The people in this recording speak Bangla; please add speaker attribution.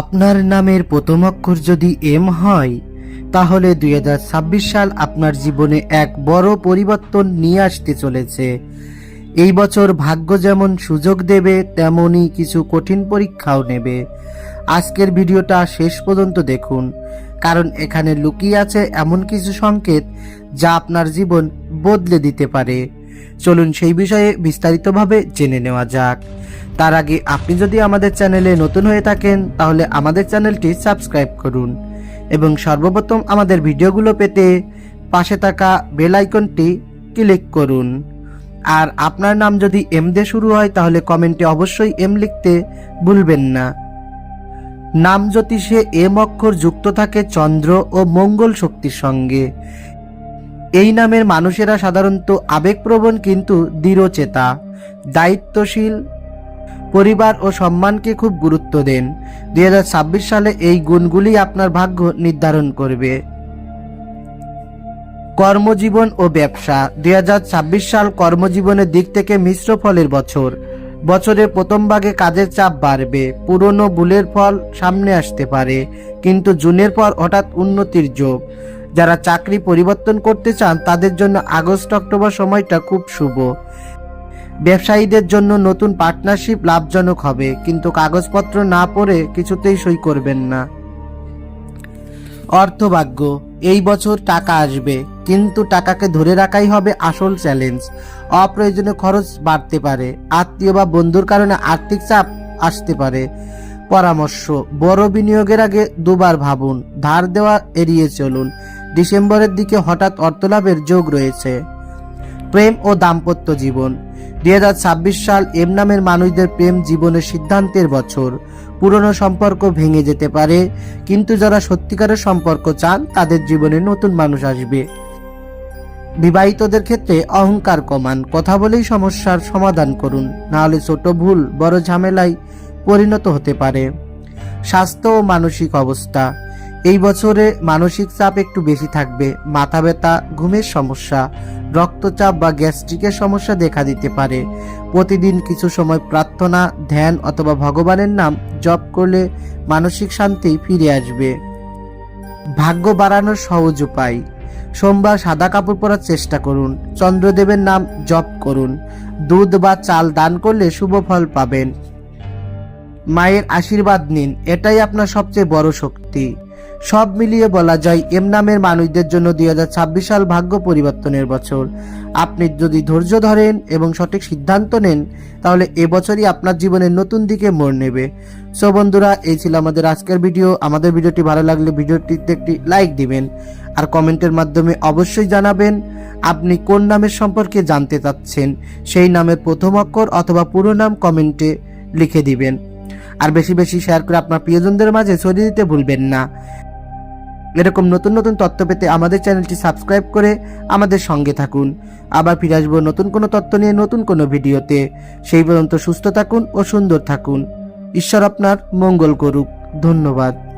Speaker 1: আপনার নামের প্রথম অক্ষর যদি এম হয়, তাহলে দু হাজার ছাব্বিশ সাল আপনার জীবনে এক বড় পরিবর্তন নিয়ে আসতে চলেছে। এই বছর ভাগ্য যেমন সুযোগ দেবে তেমনই কিছু কঠিন পরীক্ষাও নেবে। আজকের ভিডিওটা শেষ পর্যন্ত দেখুন, কারণ এখানে লুকিয়ে আছে এমন কিছু সংকেত যা আপনার জীবন বদলে দিতে পারে। চলুন সেই বিষয়ে বিস্তারিতভাবে জেনে নেওয়া যাক। তার আগে আপনি যদি আমাদের চ্যানেলে নতুন হয়ে থাকেন, তাহলে আমাদের চ্যানেলটি সাবস্ক্রাইব করুন এবং সর্বপ্রথম আমাদের ভিডিওগুলো পেতে পাশে থাকা বেল আইকনটি ক্লিক করুন। আর আপনার নাম যদি এম দিয়ে শুরু হয়, তাহলে কমেন্টে অবশ্যই এম লিখতে ভুলবেন না। নাম জ্যোতিষে এম অক্ষর যুক্ত থাকে চন্দ্র ও মঙ্গল শক্তির সঙ্গে। এই নামের মানুষেরা সাধারণত আবেগপ্রবণ কিন্তু দৃঢ়চেতা, দায়িত্বশীল পরিবার ও সম্মানকে খুব গুরুত্ব দেন। দু হাজার ছাব্বিশ সালে এই গুণগুলি আপনার ভাগ্য নির্ধারণ করবে। কর্মজীবন ও ব্যবসা। দু হাজার ছাব্বিশ সাল কর্মজীবনের দিক থেকে মিশ্র ফলের বছর। বছরের প্রথম ভাগে কাজের চাপ বাড়বে। পুরনো ভুলের ফল সামনে আসতে পারে, কিন্তু জুনের পর হঠাৎ উন্নতির যোগ। যারা চাকরি পরিবর্তন করতে চান, তাদের জন্য আগস্ট অক্টোবর সময়টা খুব শুভ। ব্যবসায়ীদের জন্য নতুন পার্টনারশিপ লাভজনক হবে, কিন্তু কাগজপত্র না পড়ে কিছুতেই সই করবেন না। অর্থভাগ্য, এই বছর টাকা আসবে, কিন্তু টাকাকে ধরে রাখাই হবে আসল চ্যালেঞ্জ। অপ্রয়োজনীয় খরচ বাড়তে পারে, আত্মীয় বা বন্ধুর কারণে আর্থিক চাপ আসতে পারে। পরামর্শ, বড় বিনিয়োগের আগে দুবার ভাবুন, ধার দেওয়া এড়িয়ে চলুন। ডিসেম্বরের দিকে হঠাৎ অর্থলাভের যোগ রয়েছে। প্রেম ও দাম্পত্য জীবন। দু হাজার ছাব্বিশ সাল এম নামের মানুষদের প্রেম জীবনের সিদ্ধান্তের বছর। পুরনো সম্পর্ক ভেঙে যেতে পারে, কিন্তু যারা সত্যিকারের সম্পর্ক চান, তাদের জীবনে নতুন মানুষ আসবে। বিবাহিতদের ক্ষেত্রে অহংকার কমান, কথা বলেই সমস্যার সমাধান করুন, নাহলে ছোট ভুল, বড় ঝামেলায় পরিণত হতে পারে। স্বাস্থ্য ও মানসিক অবস্থা এই বছরে মানসিক চাপ একটু বেশি থাকবে, মাথা ব্যথা, ঘুমের সমস্যা, রক্তচাপ বা গ্যাস্ট্রিকের সমস্যা দেখা দিতে পারে। প্রতিদিন কিছু সময় প্রার্থনা, ধ্যান অথবা ভগবানের নাম জপ করলে মানসিক শান্তি ফিরে আসবে। ভাগ্য বাড়ানোর সহজ উপায়, সোমবার সাদা কাপড় পরার চেষ্টা করুন, চন্দ্রদেবের নাম জপ করুন, দুধ বা চাল দান করলে শুভ ফল পাবেন। মায়ের আশীর্বাদ নিন, এটাই আপনার সবচেয়ে বড় শক্তি। সব মিলিয়ে বলা যায় এম নামের মানুষদের জন্য দুই হাজার ছাব্বিশ সাল ভাগ্য পরিবর্তনের বছর। আপনি যদি ধৈর্য ধরেন এবং সঠিক সিদ্ধান্ত নেন, তাহলে এবছরই আপনার জীবনের নতুন দিকে মোড় নেবে। সো বন্ধুরা, এই ছিল আমাদের আজকের ভিডিও। আমাদের ভিডিওটি ভালো লাগলে ভিডিওটিতে একটি লাইক দিবেন। আর কমেন্টের মাধ্যমে অবশ্যই জানাবেন, আপনি কোন নামের সম্পর্কে জানতে চাচ্ছেন, সেই নামের প্রথম অক্ষর অথবা পুরো নাম কমেন্টে লিখে দিবেন। আর বেশি বেশি শেয়ার করে আপনার প্রিয়জনদের মাঝে ছড়িয়ে দিতে ভুলবেন না। এরকম নতুন নতুন তথ্য পেতে আমাদের চ্যানেলটি সাবস্ক্রাইব করে আমাদের সঙ্গে থাকুন। আবার ফিরে আসব নতুন কোনো তথ্য নিয়ে নতুন কোনো ভিডিওতে। সেই পর্যন্ত সুস্থ থাকুন ও সুন্দর থাকুন। ঈশ্বর আপনার মঙ্গল করুক। ধন্যবাদ।